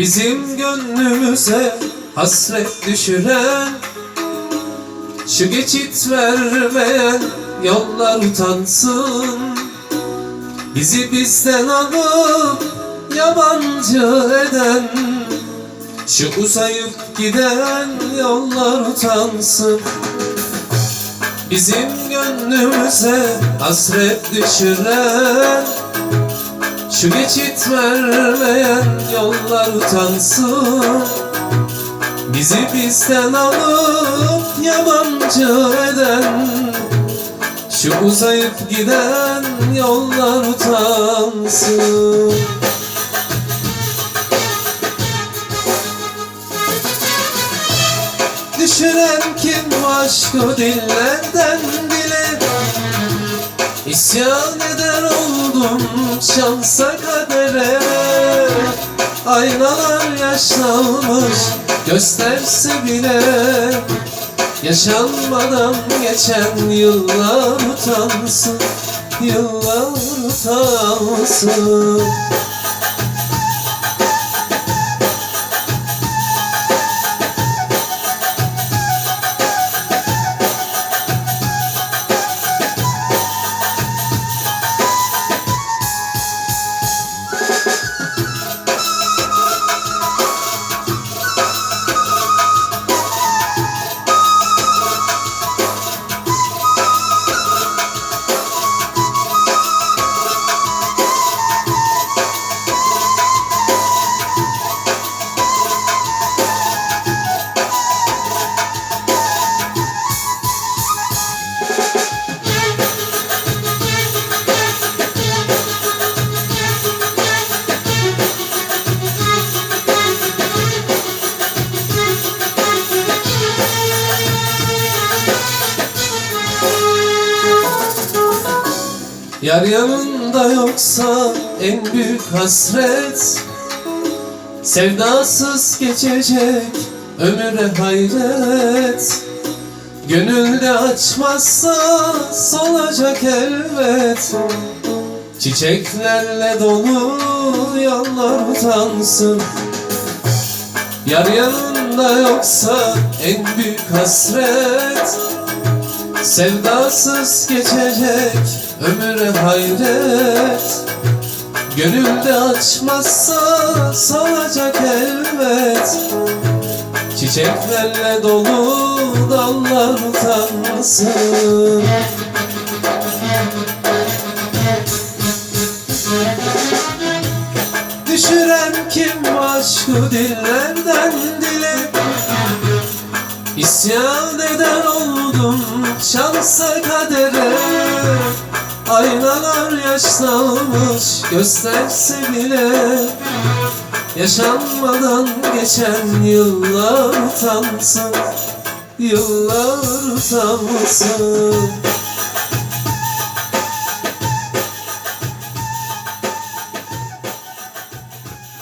Bizim gönlümüze hasret düşüren Şu geçit vermeyen yollar utansın. Bizi bizden alıp yabancı eden Şu uzayıp giden yollar utansın. Bizim gönlümüze hasret düşüren Şu geçit vermeyen yollar utansın. Bizi bizden alıp yabancı eden Şu uzayıp giden yollar utansın. Düşüren kim aşkı dillerden dile İsyan eder oldum şansa kadere. Aynalar yaşlanmış gösterse bile. Yaşanmadan geçen yıllar utansın Yıllar utansın Yar yanında yoksa en büyük hasret Sevdasız geçecek ömüre hayret. Gönülde açmazsa solacak elbet. Çiçeklerle dolu yollar utansın. Yar yanında yoksa en büyük hasret Sevdasız geçecek ömüre hayret. Gönülde açmazsa salacak elbet. Çiçeklerle dolu dallar utansın Düşüren kim aşkı dillerden dile İsyan şansa kadere Aynalar yaşlanmış gösterse bile Yaşanmadan geçen yıllar utansın Yıllar utansın